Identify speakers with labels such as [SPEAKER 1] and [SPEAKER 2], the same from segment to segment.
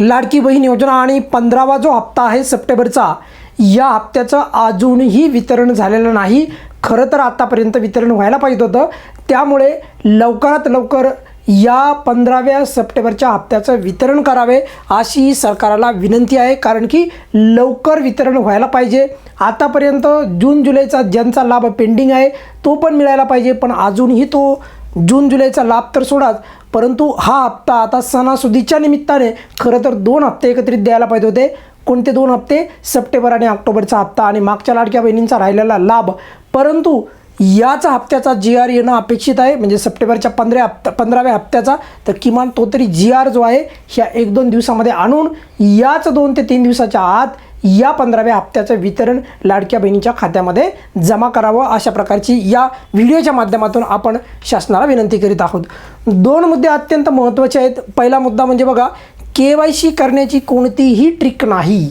[SPEAKER 1] लाडकी बहीण योजना आणि पंधरावा जो हप्ता आहे सप्टेंबरचा या हप्त्याचं अजूनही वितरण झालेलं नाही. खरं तर आत्तापर्यंत वितरण व्हायला पाहिजे होतं. त्यामुळे लवकरात लवकर या पंधराव्या सप्टेंबरच्या हप्त्याचं वितरण करावे अशी सरकाराला विनंती आहे कारण की लवकर वितरण व्हायला पाहिजे. आतापर्यंत जून जुलैचा ज्यांचा लाभ पेंडिंग आहे तो पण मिळायला पाहिजे पण अजूनही तो जून जुलैचा लाभ तर सोडाच. परंतु हा हप्ता आता सणासुदीच्या निमित्ताने खरं तर दोन हप्ते एकत्रित द्यायला पाहिजे होते. कोणते दोन हप्ते? सप्टेंबर आणि ऑक्टोबरचा हप्ता आणि मागच्या लाडक्या बहिणींचा राहिलेला लाभ. परंतु याच हप्त्याचा जी आर येणं अपेक्षित आहे. म्हणजे सप्टेंबरच्या पंधरा हप्ता पंधराव्या हप्त्याचा. तर किमान तो तरी जी आर जो आहे ह्या एक दोन दिवसामध्ये आणून याच दोन ते तीन दिवसाच्या आत या पंधराव्या हप्त्याचं वितरण लाडक्या बहिणीच्या खात्यामध्ये जमा करावं अशा प्रकारची या व्हिडिओच्या माध्यमातून आपण शासनाला विनंती करीत आहोत. दोन मुद्दे अत्यंत महत्त्वाचे आहेत. पहिला मुद्दा म्हणजे बघा के वाय सी करण्याची कोणतीही ट्रिक नाही.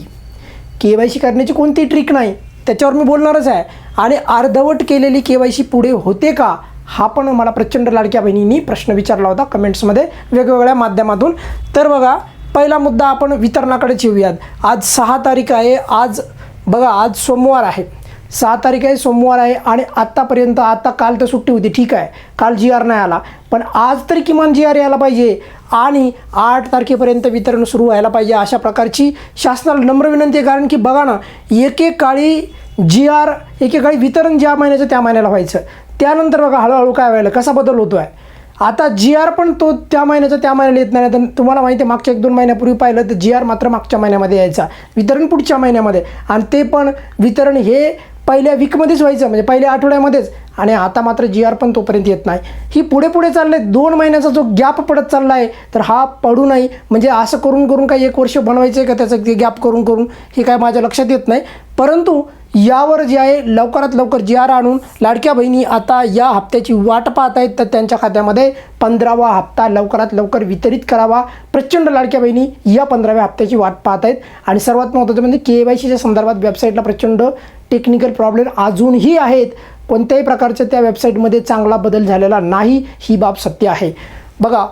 [SPEAKER 1] के वाय सी करण्याची कोणतीही ट्रिक नाही त्याच्यावर मी बोलणारच आहे. आणि अर्धवट केलेली के वाय सी पुढे होते का हा पण मला प्रचंड लाडक्या बहिणींनी प्रश्न विचारला होता कमेंट्समध्ये वेगवेगळ्या माध्यमातून. तर बघा पहिला मुद्दा आपण वितरणाकडेच येऊयात आज सहा तारीख आहे आज बघा आज सोमवार आहे. सहा तारीख आहे सोमवार आहे आणि आत्तापर्यंत आत्ता काल तर सुट्टी होती ठीक आहे. काल जी आर नाही आला. पण आज तरी किमान जी आर यायला पाहिजे आणि आठ तारखेपर्यंत वितरण सुरू व्हायला पाहिजे अशा प्रकारची शासनाला नम्र विनंती आहे. कारण की बघा ना एकेकाळी जी आर एकेकाळी वितरण ज्या महिन्याचं त्या महिन्याला व्हायचं. त्यानंतर बघा हळूहळू काय व्हायला कसा बदल होतो आहे आता जी आर पण तो त्या महिन्याचा त्या महिन्याला येत नाही. तर तुम्हाला माहिती आहे मागच्या एक दोन महिन्यापूर्वी पाहिलं तर जी आर मात्र मागच्या महिन्यामध्ये यायचा. वितरण पुढच्या महिन्यामध्ये. आणि ते पण वितरण हे पहिल्या वीकमध्येच व्हायचं. म्हणजे पहिल्या आठवड्यामध्येच. आणि आता मात्र जी आर पण तोपर्यंत येत नाही. ही पुढे पुढे चाललं आहे दोन महिन्याचा जो गॅप पडत चालला आहे तर हा पडू नाही. म्हणजे असं करून करून काही एक वर्ष बनवायचं आहे का त्याचं ते गॅप करून करून? हे काय माझ्या लक्षात येत नाही. परंतु यावर जे आहे लवकरात लवकर जी आर आणून लाडक्या बहिणी आता या हप्त्याची वाट पाहत आहेत. तर त्यांच्या खात्यामध्ये पंधरावा हप्ता लवकरात लवकर वितरित करावा. प्रचंड लाडक्या बहिणी या पंधराव्या हप्त्याची वाट पाहत आहेत. आणि सर्वात महत्त्वाचं म्हणजे के वाय सीच्या संदर्भात वेबसाईटला प्रचंड टेक्निकल प्रॉब्लेम अजूनही आहेत. कोणत्याही प्रकारच्या त्या वेबसाईटमध्ये चांगला बदल झालेला नाही ही बाब सत्य आहे. बघा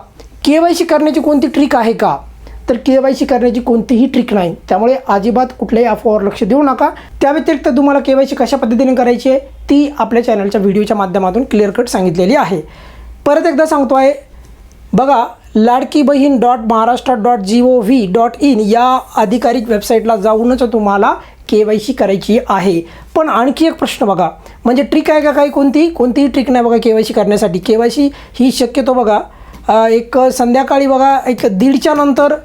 [SPEAKER 1] के वाय सी करण्याची कोणती ट्रिक आहे का? तर के वाय सी करण्याची कोणतीही ट्रिक नाही. त्यामुळे अजिबात कुठल्याही अफवावर लक्ष देऊ नका. त्या व्यतिरिक्त तुम्हाला के वाय सी कशा पद्धतीने करायची आहे ती आपल्या चॅनलच्या व्हिडिओच्या माध्यमातून क्लिअर कट सांगितलेली आहे. परत एकदा सांगतो आहे बघा Ladki Bahin dot Maharashtra dot G O V dot in या अधिकारिक वेबसाईटला जाऊनच तुम्हाला के वाय सी करायची आहे. पण आणखी एक प्रश्न बघा म्हणजे ट्रिक आहे का काही कोणती? कोणतीही ट्रिक नाही बघा के वाय सी करण्यासाठी. के वाय सी ही शक्यतो बघा एक संध्याकाळी बघा एक दीडच्या नंतर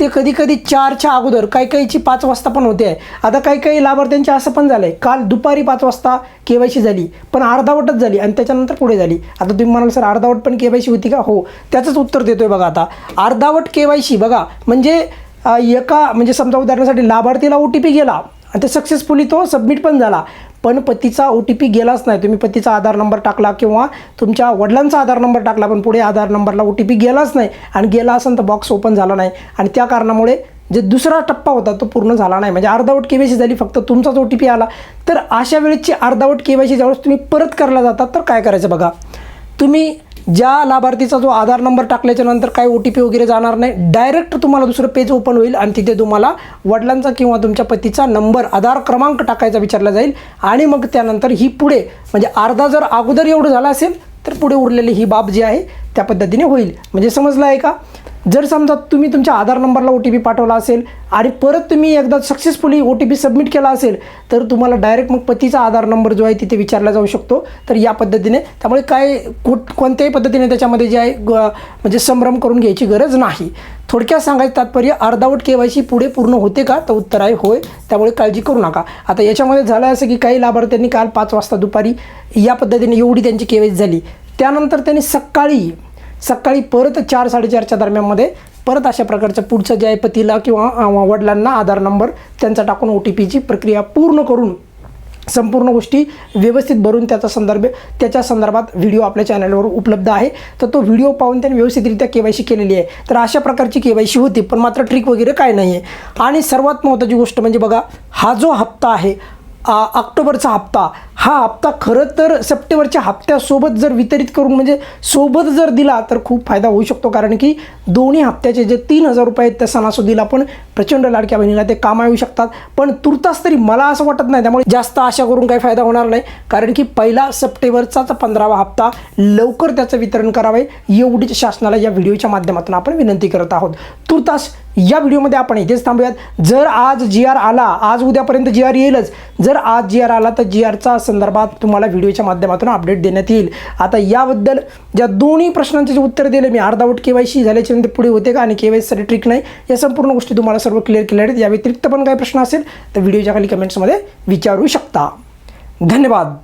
[SPEAKER 1] ते कधी कधी चारच्या अगोदर काही काहीची पाच वाजता पण होते. आहे आता काही काही लाभार्थ्यांचे असं पण झालं आहे काल दुपारी पाच वाजता के वाय सी झाली पण अर्धावटच झाली आणि त्याच्यानंतर पुढे झाली. आता तुम्ही म्हणाल सर अर्धावट पण के वाय सी होती का? हो त्याचंच उत्तर देतोय बघा आता. अर्धावट के वाय सी बघा म्हणजे एका म्हणजे समजा उदाहरणासाठी लाभार्थीला ओ टी पी गेला आणि ते सक्सेसफुली तो सबमिट पण झाला. पण पतीचा ओ टी पी गेलाच नाही. तुम्ही पतीचा आधार नंबर टाकला किंवा तुमच्या वडिलांचा आधार नंबर टाकला पण पुढे आधार नंबरला ओ टी पी गेलाच नाही आणि गेला असेल तर बॉक्स ओपन झाला नाही. आणि त्या कारणामुळे जे दुसरा टप्पा होता तो पूर्ण झाला नाही. म्हणजे अर्धावट के वाय सी झाली फक्त तुमचाच ओ टी पी आला. तर अशा वेळेची अर्धावट के वाय सी ज्यावेळेस तुम्ही परत करायला जातात तर काय करायचं बघा. तुम्ही ज्या लाभार्थीचा जो आधार नंबर टाकल्याच्या नंतर काय ओ टी पी वगैरे जाणार नाही डायरेक्ट तुम्हाला दुसरं पेज ओपन होईल आणि तिथे तुम्हाला वडिलांचा किंवा तुमच्या पतीचा नंबर आधार क्रमांक टाकायचा विचारला जाईल आणि मग त्यानंतर ही पुढे म्हणजे अर्धा जर अगोदर एवढं झालं असेल तर पुढे उरलेली ही बाब जी आहे त्या पद्धतीने होईल. म्हणजे समजलं आहे का? जर समजा तुम्ही तुमच्या आधार नंबरला ओ टी पी पाठवला असेल आणि परत तुम्ही एकदा successfully O T P submit केला असेल तर तुम्हाला डायरेक्ट मग पतीचा आधार नंबर जो आहे तिथे विचारला जाऊ शकतो. तर या पद्धतीने त्यामुळे काय कुठ कोणत्याही पद्धतीने त्याच्यामध्ये जे आहे ग म्हणजे संभ्रम करून घ्यायची गरज नाही. थोडक्यात सांगायचं तात्पर्य अर्धावट के वाय सी पुढे पूर्ण होते का? तर उत्तर आहे होय. त्यामुळे काळजी करू नका. आता याच्यामध्ये झालं असं की काही लाभार्थ्यांनी काल पाच वाजता दुपारी या पद्धतीने एवढी त्यांची के वाय सी झाली. त्यानंतर त्यांनी सकाळी सकाळी परत चार साडेचारच्या दरम्यानमध्ये परत अशा प्रकारचं पुढचं जे आहे पतीला किंवा वडिलांना आधार नंबर त्यांचा टाकून ओ टी पीची प्रक्रिया पूर्ण करून संपूर्ण गोष्टी व्यवस्थित भरून त्याचा संदर्भ त्याच्या संदर्भात व्हिडिओ आपल्या चॅनलवर उपलब्ध आहे. तर तो व्हिडिओ पाहून त्यांनी व्यवस्थितरित्या के वाय सी केलेली आहे. तर अशा प्रकारची के वाय सी होती पण मात्र ट्रिक वगैरे काय नाही आहे आणि सर्वात महत्त्वाची गोष्ट म्हणजे बघा हा जो हप्ता आहे ऑक्टोबरचा हप्ता. हा हप्ता खरं तर सप्टेंबरच्या हप्त्यासोबत जर वितरित करून म्हणजे सोबत जर दिला तर खूप फायदा होऊ शकतो. कारण की दोन्ही हप्त्याचे जे तीन हजार रुपये आहेत त्या सणासुदीला पण प्रचंड लाडक्या बहिणीला ते कामा येऊ शकतात. पण तुर्तास तरी मला असं वाटत नाही. त्यामुळे जास्त आशा करून काही फायदा होणार नाही. कारण की पहिला सप्टेंबरचाच पंधरावा हप्ता लवकर त्याचं वितरण करावे एवढीच शासनाला या व्हिडिओच्या माध्यमातून आपण विनंती करत आहोत. तुर्तास या व्हिडिओमध्ये आपण इथेच थांबूयात. जर आज जी आर आला आज उद्यापर्यंत जी आर येईलच. जर आज जी आर आला तर जी आरचा संदर्भात तुम्हाला व्हिडिओच्या माध्यमातून अपडेट देण्यात येईल. आता याबद्दल ज्या दोन्ही प्रश्नांचे जे उत्तर दिले मी अर्धावट के वाय सी झाल्याच्यानंतर पुढे होते का आणि के वायसाठी ट्रिक नाही या संपूर्ण गोष्टी तुम्हाला सर्व क्लिअर केल्या आहेत. या व्यतिरिक्त पण काही प्रश्न असेल तर व्हिडिओच्या खाली कमेंट्समध्ये विचारू शकता. धन्यवाद.